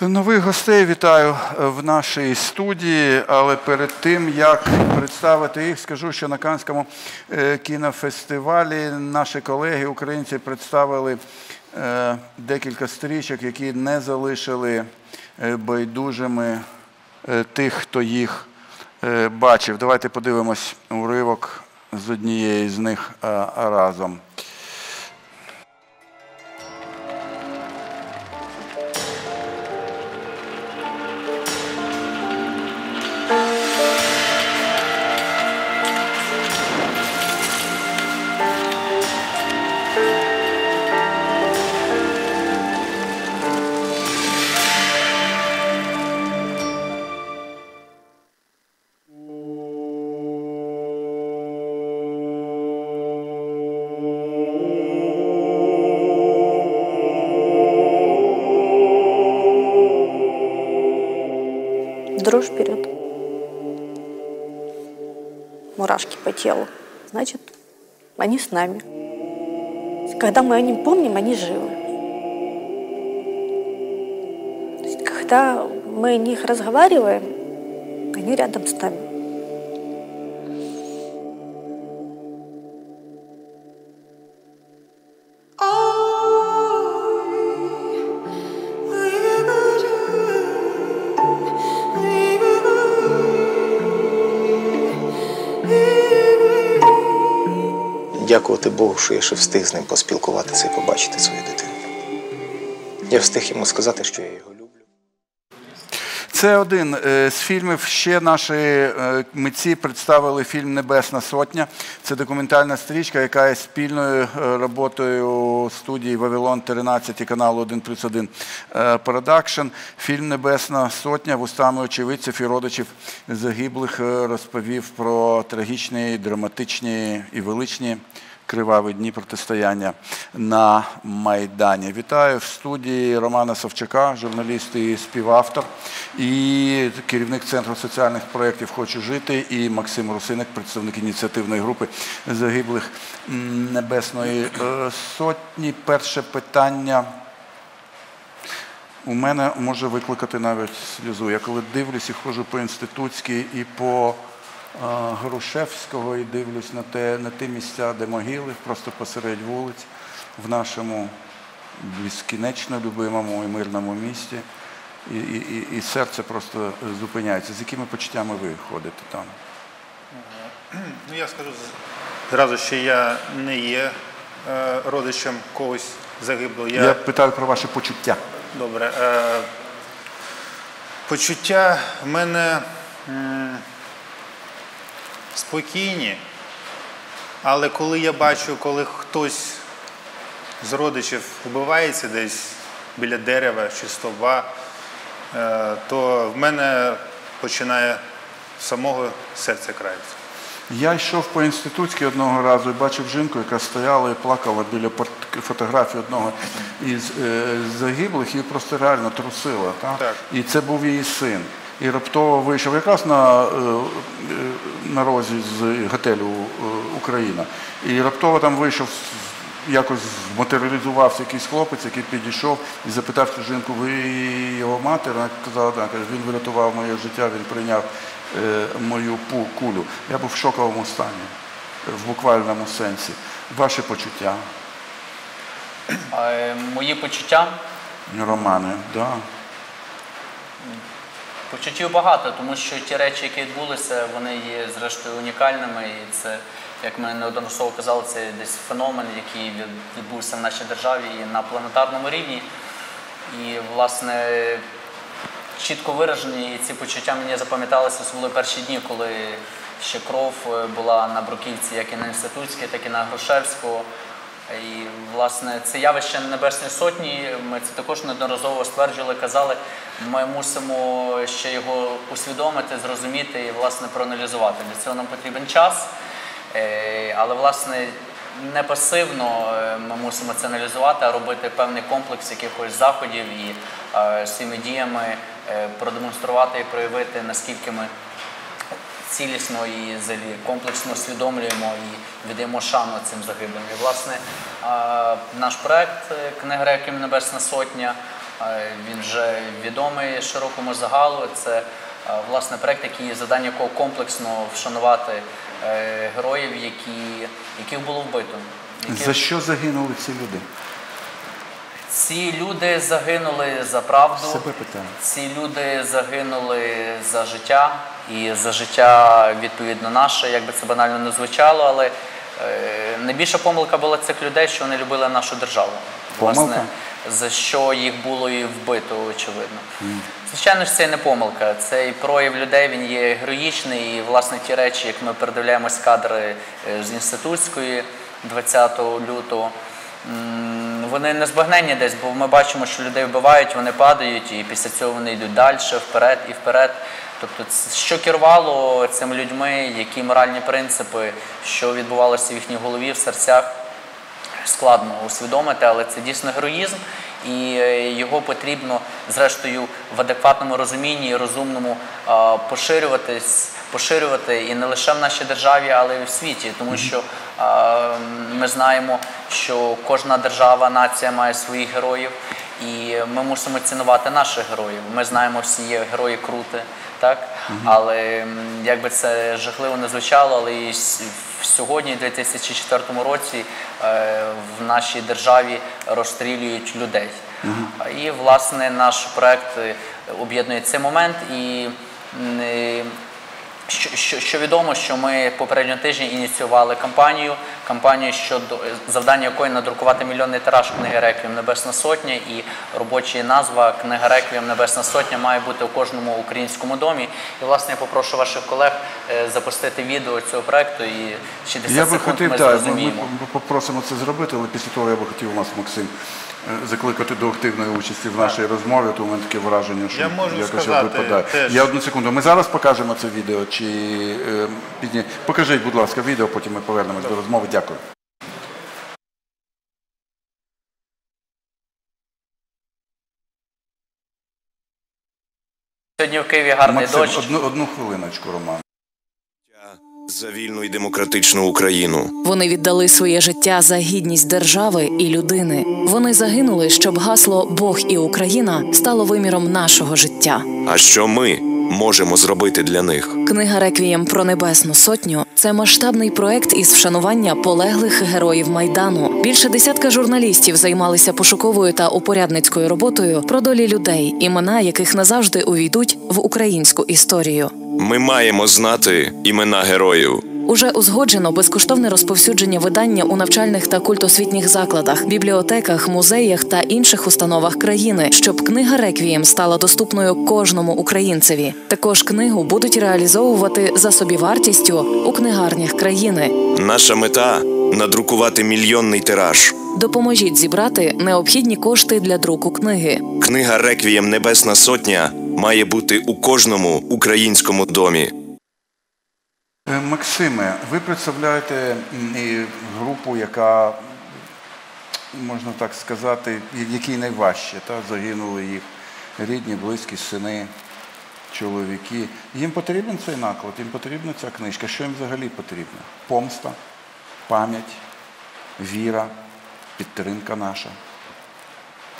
Нових гостей вітаю в нашій студії, але перед тим як представити їх, скажу, що на Канському е, кінофестивалі наші колеги, українці, представили е, декілька стрічок, які не залишили е, байдужими е, тих, хто їх е, бачив. Давайте подивимось уривок з однієї з них е, разом. Дрожь вперед. Мурашки по телу. Значит, они с нами. Когда мы о них помним, они живы. Есть, когда мы о них разговариваем, они рядом с нами. Дякувати Богу, що я ще встиг з ним поспілкуватися і побачити свою дитину. Я встиг йому сказати, що я його люблю. Це один е, з фільмів. Ще наші е, митці представили фільм Небесна Сотня. Це документальна стрічка, яка є спільною е, роботою студії Вавилон 13 і каналу 1 плюс 1 Продакшн. Фільм Небесна Сотня вустами очевидців і родичів загиблих розповів про трагічні, драматичні і величні криваві дні протистояння на Майдані. Вітаю в студії Романа Савчака, журналіст і співавтор, і керівник Центру соціальних проєктів Хочу жити, і Максим Русиник, представник ініціативної групи загиблих Небесної е, Сотні. Перше питання. У мене може викликати навіть сльозу. Я коли дивлюсь і ходжу по інститутській і по Грушевського і дивлюсь на те, на ті місця, де могили, просто посеред вулиць, в нашому безкінечно любимому і мирному місті. І, і, і, і серце просто зупиняється. З якими почуттями ви ходите там? Ну, я скажу зразу, що я не є е, родичем когось загиблого. Я, Я питаю про ваше почуття. Добре. Е, почуття в мене спокійні, але коли я бачу, коли хтось з родичів вбивається десь біля дерева чи стовба, е, то в мене починає самого серце крається. Я йшов по інститутській одного разу і бачив жінку, яка стояла і плакала біля фотографії одного із е, загиблих і просто реально трусила. Та? Так. І це був її син. І раптово вийшов якраз на, е, е, на розі з готелю е, Україна. І раптово там вийшов якось матеріалізувався якийсь хлопець, який підійшов і запитав цю жінку, ви його матір? Вона казала, так, він врятував моє життя, він прийняв мою кулю. Я був в шоковому стані, в буквальному сенсі. Ваші почуття, Мої почуття Романе, да. Почуттів багато, тому що ті речі, які відбулися, вони є зрештою унікальними. І це, як ми неодноразово казали, це десь феномен, який відбувся в нашій державі і на планетарному рівні. І, власне, чітко виражені і ці почуття мені запам'яталися особливо перші дні, коли ще кров е, була на Бруківці, як і на Інститутській, так і на Грушевського. І, власне, це явище Небесної Сотні, ми це також неодноразово стверджували, казали, ми мусимо ще його усвідомити, зрозуміти і, власне, проаналізувати. Для цього нам потрібен час. Е, Але, власне, не пасивно е, ми мусимо це аналізувати, а робити певний комплекс якихось заходів і е, своїми діями продемонструвати і проявити, наскільки ми цілісно і комплексно усвідомлюємо і віддаємо шану цим загиблим. І, власне, наш проект е, Книга Реквієм Небесна Сотня Він вже відомий широкому загалу. Це е, власне проект, який завдання якого комплексно вшанувати е, героїв, які, яких було вбито. Яких- За що загинули ці люди? Ці люди загинули за правду. Себе питаю. Ці люди загинули за життя і за життя відповідно наше, як би це банально не звучало, але е, найбільша помилка була цих людей, що вони любили нашу державу. Помилка? Власне, за що їх було і вбито, очевидно. Звичайно ж, це не помилка. Цей прояв людей він є героїчний. І власне ті речі, як ми передивляємось кадри е, з інститутської 20 лютого. Вони не збагнені десь, бо ми бачимо, що людей вбивають, вони падають, і після цього вони йдуть далі, вперед і вперед. Тобто, що керувало цими людьми, які моральні принципи, що відбувалося в їхній голові, в серцях, складно усвідомити, але це дійсно героїзм, і е, його потрібно, зрештою, в адекватному розумінні і розумному поширюватись, поширювати і не лише в нашій державі, але й в світі, тому що ми знаємо, що кожна держава, нація має своїх героїв, і ми мусимо цінувати наших героїв. Ми знаємо, всі є герої крути, так? Але м, як би це жахливо не звучало, але і в сьогодні, в 2004 році, е, в нашій державі розстрілюють людей. І власне наш проект е, об'єднує цей момент і. Що, що, що відомо, що ми попереднього тижня ініціювали кампанію, кампанію щодо завдання якої надрукувати мільйонний тираж книги Реквієм Небесна Сотня, і робоча назва книга Реквієм Небесна Сотня має бути у кожному українському домі. І власне я попрошу ваших колег е, запустити відео цього проекту і 60 Я би секунд хотів, ми зрозуміємо. ми попросимо це зробити, але після того я би хотів вас, Максим, е, закликати до активної участі в нашій розмові, то у мене таке враження, що Я можу якось сказати випадає. теж. Я одну секунду. Ми зараз покажемо це відео чи е, пізні. Покажіть, будь ласка, відео, потім ми повернемось до розмови. Дякую. Сьогодні в Києві гарний Максим, дощ. одну, одну хвилиночку, Роман. За вільну і демократичну Україну. Вони віддали своє життя за гідність держави і людини. Вони загинули, щоб гасло Бог і Україна стало виміром нашого життя. А що ми можемо зробити для них? Книга Реквієм про небесну сотню це масштабний проект із вшанування полеглих героїв майдану. Більше десятка журналістів займалися пошуковою та упорядницькою роботою про долі людей, імена яких назавжди увійдуть в українську історію. Ми маємо знати імена героїв. Уже узгоджено безкоштовне розповсюдження видання у навчальних та культосвітніх закладах, бібліотеках, музеях та інших установах країни, щоб книга Реквієм стала доступною кожному українцеві. Також книгу будуть реалізовувати за собівартістю у книгарнях країни. Наша мета надрукувати мільйонний тираж. Допоможіть зібрати необхідні кошти для друку книги. Книга Реквієм Небесна Сотня має бути у кожному українському домі. Е, Максиме, ви представляєте групу, яка, можна так сказати, якій найважче. Та? Загинули їх рідні, близькі, сини, чоловіки. Їм потрібен цей наклад, їм потрібна ця книжка. Що їм взагалі потрібно? Помста, пам'ять, віра, підтримка наша.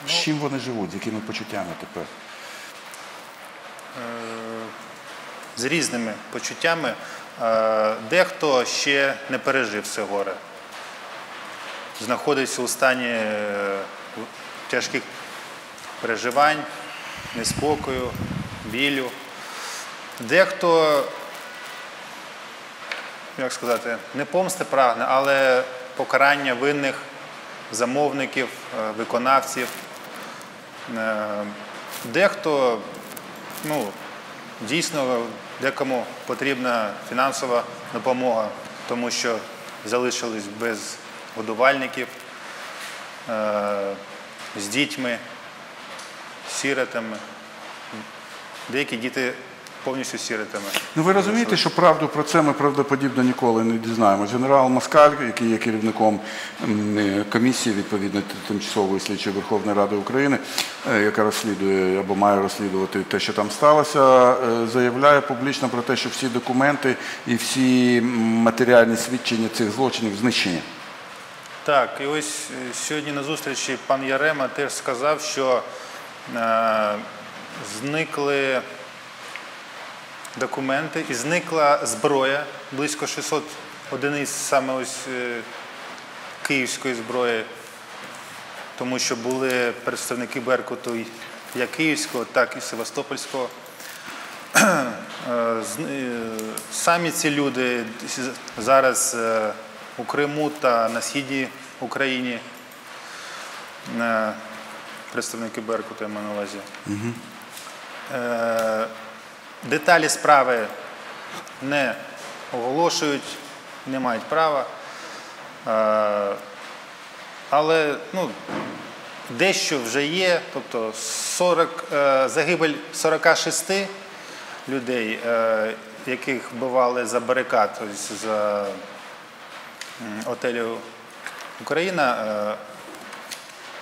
З чим вони живуть, з якими почуттями тепер? з різними почуттями. Е, Дехто ще не пережив це горе, знаходиться у стані е, тяжких переживань, неспокою, білю. Дехто, як сказати, не помсти прагне, але покарання винних замовників, е, виконавців. Дехто ну, дійсно декому потрібна фінансова допомога, тому що залишились без годувальників, е, з дітьми, сіротами. Деякі діти повністю сіротами. Ну ви розумієте, що правду про це ми правдоподібно ніколи не дізнаємося. Генерал Москаль, який є керівником е, комісії відповідно тимчасової слідчої Верховної Ради України, е, яка розслідує або має розслідувати те, що там сталося, е, заявляє публічно про те, що всі документи і всі матеріальні свідчення цих злочинів знищені. Так, і ось сьогодні на зустрічі пан Ярема теж сказав, що Е, Зникли документи і зникла зброя, близько 600 одиниць саме ось е, київської зброї, тому що були представники Беркуту як Київського, так і Севастопольського. Е, е, Самі ці люди зараз у Криму та на східній Україні. Представники Беркуту я маю на увазі. Деталі справи не оголошують, не мають права. Е, Але ну, дещо вже є, тобто 40, е, загибель 46 людей, е, яких вбивали за барикад, за отелю Україна,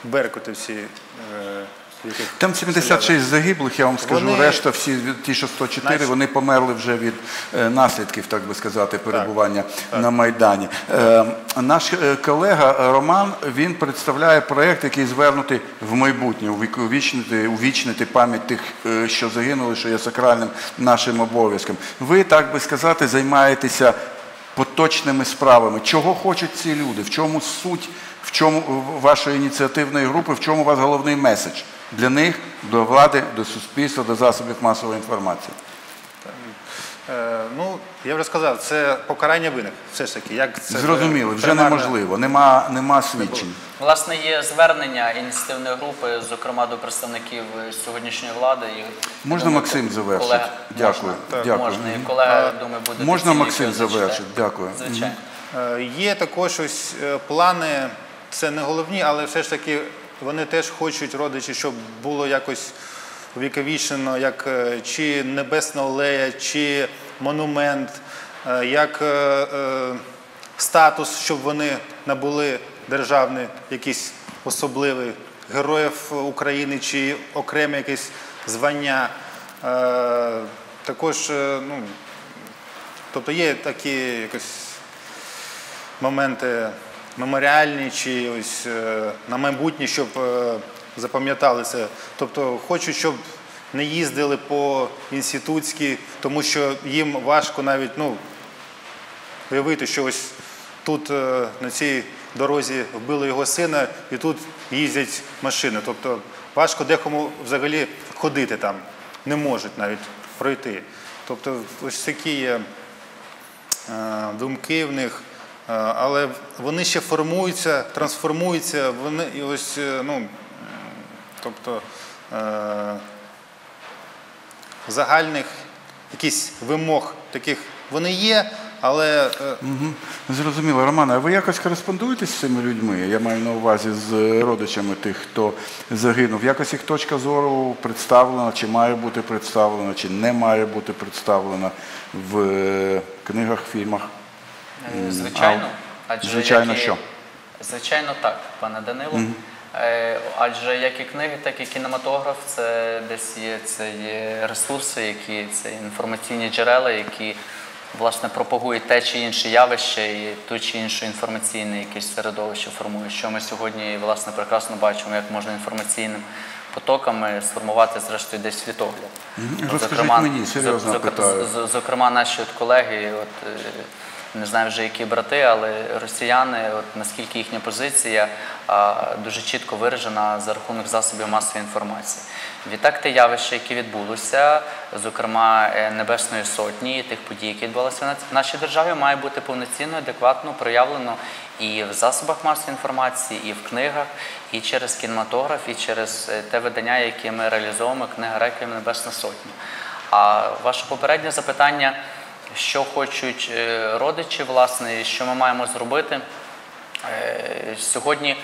беркутівці, е, яких Там 76 загиблих, я вам скажу, Вони- решта, всі ті, що 104, Наші- вони померли вже від е, наслідків, так би сказати, перебування на Майдані. Е, Наш е, колега е, Роман, він представляє проєкт, який звернутий в майбутнє, увік- увічнити, увічнити пам'ять тих, е, що загинули, що є сакральним нашим обов'язком. Ви, так би сказати, займаєтеся поточними справами. Чого хочуть ці люди? В чому суть в чому вашої ініціативної групи, в чому у вас головний меседж для них, до влади, до суспільства, до засобів масової інформації? Е, Ну, я вже сказав, це покарання винних. Все ж таки, як це Зрозуміли, вже примарне- неможливо, нема, нема свідчень. Власне, є звернення ініціативної групи, зокрема до представників сьогоднішньої влади. І, Можна думаю, Максим завершить? колега- Дякую. Можна, Дякую. можна. І колега, думаю, буде Можна Максим завершить? Дякую. Звичайно. Е, Є також ось е, плани, це не головні, але все ж таки вони теж хочуть, родичі, щоб було якось увіковічено, як е, чи Небесна Олея, чи монумент, е, як е, статус, щоб вони набули державний, якийсь особливий героїв України чи окреме якесь звання. Також, ну, тобто є такі якось моменти меморіальні чи ось е, на майбутнє, щоб е, запам'ятали це. Тобто хочуть, щоб не їздили по інститутській, тому що їм важко навіть ну, уявити, що ось тут е, на цій дорозі вбили його сина, і тут їздять машини. Тобто важко декому взагалі ходити там, не можуть навіть пройти. Тобто ось такі є думки в них, але вони ще формуються, трансформуються, вони і ось, е, ну, тобто е, загальних якісь вимог таких вони є, але е, Мгм. Зрозуміло, Романе, а ви якось кореспондуєтесь з цими людьми? Я маю на увазі з родичами тих, хто загинув. Якось їх точка зору представлена, чи має бути представлена, чи не має бути представлена в е, книгах, фільмах. Е, Звичайно. Адже звичайно, як і- що? Звичайно, так, пане Данило. Е, Адже як і книги, так і кінематограф, це десь є це є ресурси, які це інформаційні джерела, які власне пропагують те чи інше явище і ту чи іншу інформаційне якесь середовище формують. Що ми сьогодні власне прекрасно бачимо, як можна інформаційним потоками сформувати зрештою десь світогляд. Розкажіть мені, серйозно зок- питаю. Зокрема, наші от колеги, от, е, не знаю вже які брати, але росіяни, от, наскільки їхня позиція дуже чітко виражена за рахунок засобів масової інформації. Відтак, те явище, яке відбулося, зокрема е, Небесної Сотні, тих подій, які відбулися в нашій державі, має бути повноцінно, адекватно проявлено і в засобах масової інформації, і в книгах, і через кінематограф, і через е, те видання, яке ми реалізовуємо, книга Реквієм Небесна Сотня. А ваше попереднє запитання, що хочуть е, родичі, власне, що ми маємо зробити. Е, Сьогодні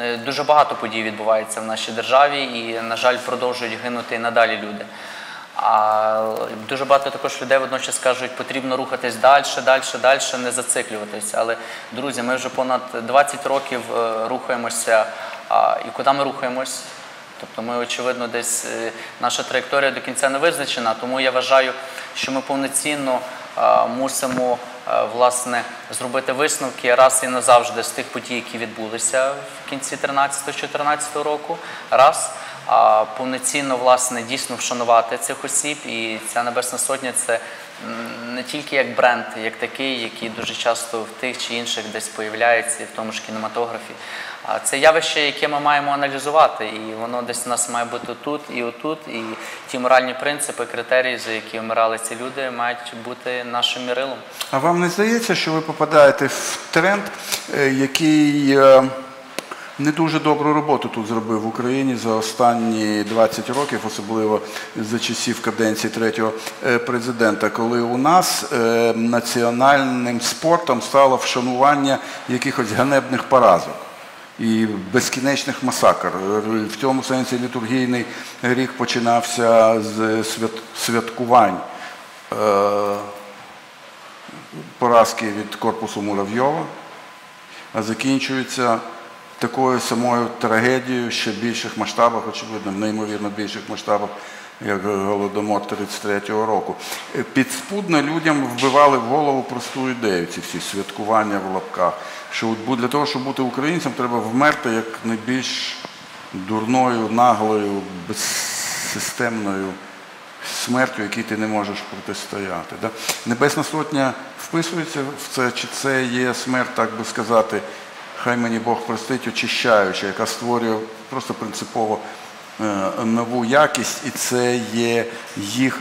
е, дуже багато подій відбувається в нашій державі і, на жаль, продовжують гинути і надалі люди. А дуже багато також людей водночас кажуть, потрібно рухатись далі, далі, далі, не зациклюватись. Але, друзі, ми вже понад 20 років рухаємося. І куди ми рухаємось? Тобто ми, очевидно, десь наша траєкторія до кінця не визначена, тому я вважаю, що ми повноцінно мусимо е, власне зробити висновки раз і назавжди з тих подій, які відбулися в кінці 13-14 року. Раз. а повноцінно власне дійсно вшанувати цих осіб. І ця Небесна Сотня це не тільки як бренд, як такий, який дуже часто в тих чи інших десь появляється, в тому ж кінематографі. А це явище, яке ми маємо аналізувати, і воно десь у нас має бути тут і отут. І ті моральні принципи, критерії, за які вмирали ці люди, мають бути нашим мірилом. А вам не здається, що ви попадаєте в тренд, е, який е, не дуже добру роботу тут зробив в Україні за останні 20 років, особливо за часів каденції третього е, президента, коли у нас е, національним спортом стало вшанування якихось ганебних поразок. І безкінечних масакр. В цьому сенсі літургійний рік починався з свят- святкувань е, поразки від корпусу Муравйова, а закінчується такою самою трагедією ще в більших масштабах, очевидно, в неймовірно більших масштабах, як Голодомор 33-го року. Підспудно людям вбивали в голову просту ідею, ці всі святкування в лапках. Що для того, щоб бути українцем, треба вмерти як найбільш дурною, наглою, безсистемною смертю, якій ти не можеш протистояти. Небесна сотня вписується в це, чи це є смерть, так би сказати, хай мені Бог простить, очищаюча, яка створює просто принципово е, нову якість, і це є їх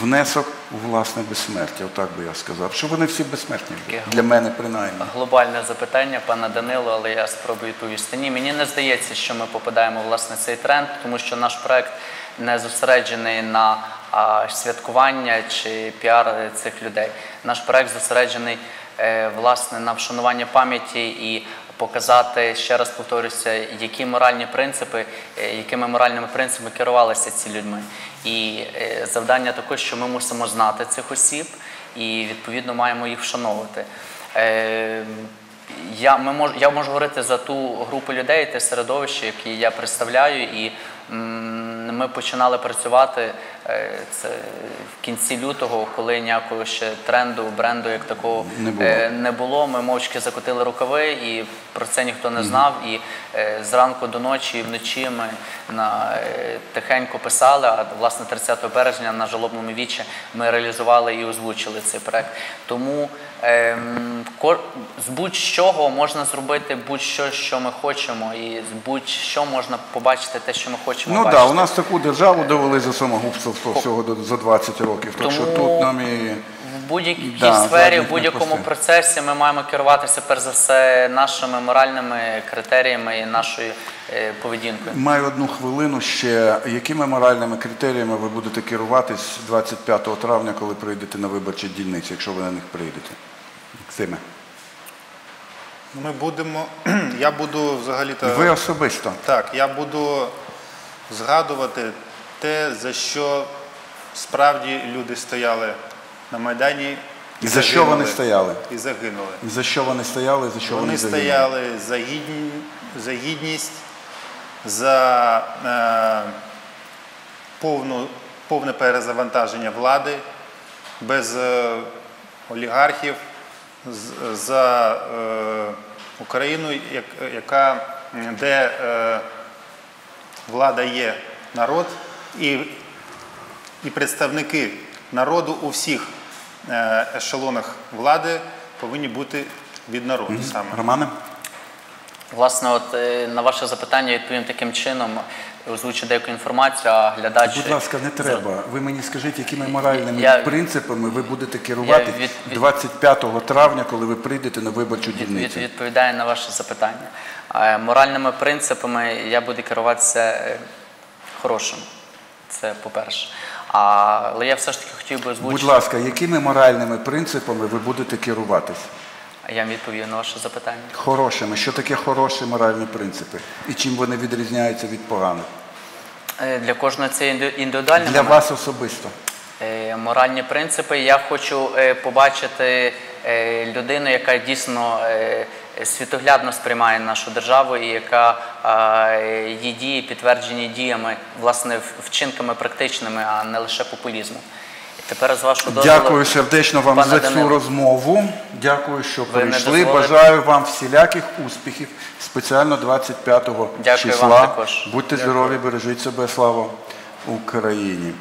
внесок у власне безсмертя, отак би я сказав. Що вони всі безсмертні для мене принаймні. Глобальне запитання, пана Данило, але я спробую відповісти. Ні, мені не здається, що ми попадаємо власне цей тренд, тому що наш проект не зосереджений на а, святкування чи піар цих людей. Наш проект зосереджений е, власне на вшанування пам'яті і показати, ще раз повторюся, які моральні принципи, е, якими моральними принципами керувалися ці людьми. І е, завдання також, що ми мусимо знати цих осіб і відповідно маємо їх вшановувати. Е, я, ми мож, я можу говорити за ту групу людей, те середовище, яке я представляю, і м, ми починали працювати е, це в кінці лютого, коли ніякого ще тренду, бренду як такого Не було. е, не було. Ми мовчки закотили рукави, і про це ніхто не знав. І е, зранку до ночі і вночі ми на, тихенько писали. А власне 30 березня на жалобному вічі ми реалізували і озвучили цей проект. Тому з будь-чого можна зробити будь-що, що ми хочемо, і з будь-що можна побачити те, що ми хочемо. Ну так, бачити. да, у нас таку державу довели за самогубство всього за 20 років. Так що тут нам і. В будь-якій Да, сфері, в будь-якому процесі ми маємо керуватися перш за все нашими моральними критеріями і нашою е, поведінкою. Маю одну хвилину ще. Якими моральними критеріями ви будете керуватись 25 травня, коли прийдете на виборчі дільниці, якщо ви на них прийдете? Максиме, Ми будемо, я буду взагалі-то. ви особисто. Так, я буду згадувати те, за що справді люди стояли на Майдані. І за що вони стояли? І загинули. За що вони стояли, за що вони, Вони стояли за, гідні, за гідність, за е, повну, повне перезавантаження влади без е, олігархів, за е, Україну, яка, де е, влада є народ і, і представники народу у всіх е, ешелонах влади повинні бути від народу саме. Романе? Власне, от на ваше запитання відповім таким чином, озвучу деяку інформацію, а глядач. Будь ласка, не треба. Ви мені скажіть, якими моральними Я- принципами ви будете керувати від- від- 25 травня, коли ви прийдете на виборчу Від, від, дільницю? відповідає на ваше запитання. Е, Моральними принципами я буду керуватися е, хорошим. Це по-перше. Але я все ж таки хотів би озвучити. Будь ласка, якими моральними принципами ви будете керуватись? Я вам відповів на ваше запитання. Хорошими. Що таке хороші моральні принципи? І чим вони відрізняються від поганих? Е, Для кожного це інди- індивідуальний Для момент. вас особисто. Е, Моральні принципи. Я хочу е, побачити людину, яка дійсно світоглядно сприймає нашу державу і яка її дії підтверджені діями, власне, вчинками практичними, а не лише популізмом. Тепер з вашого дозволу. Дякую сердечно вам за цю розмову. Дякую, що Ви прийшли. Бажаю вам всіляких успіхів, спеціально 25 Дякую числа. вам також. Будьте здорові, бережіть себе, слава Україні.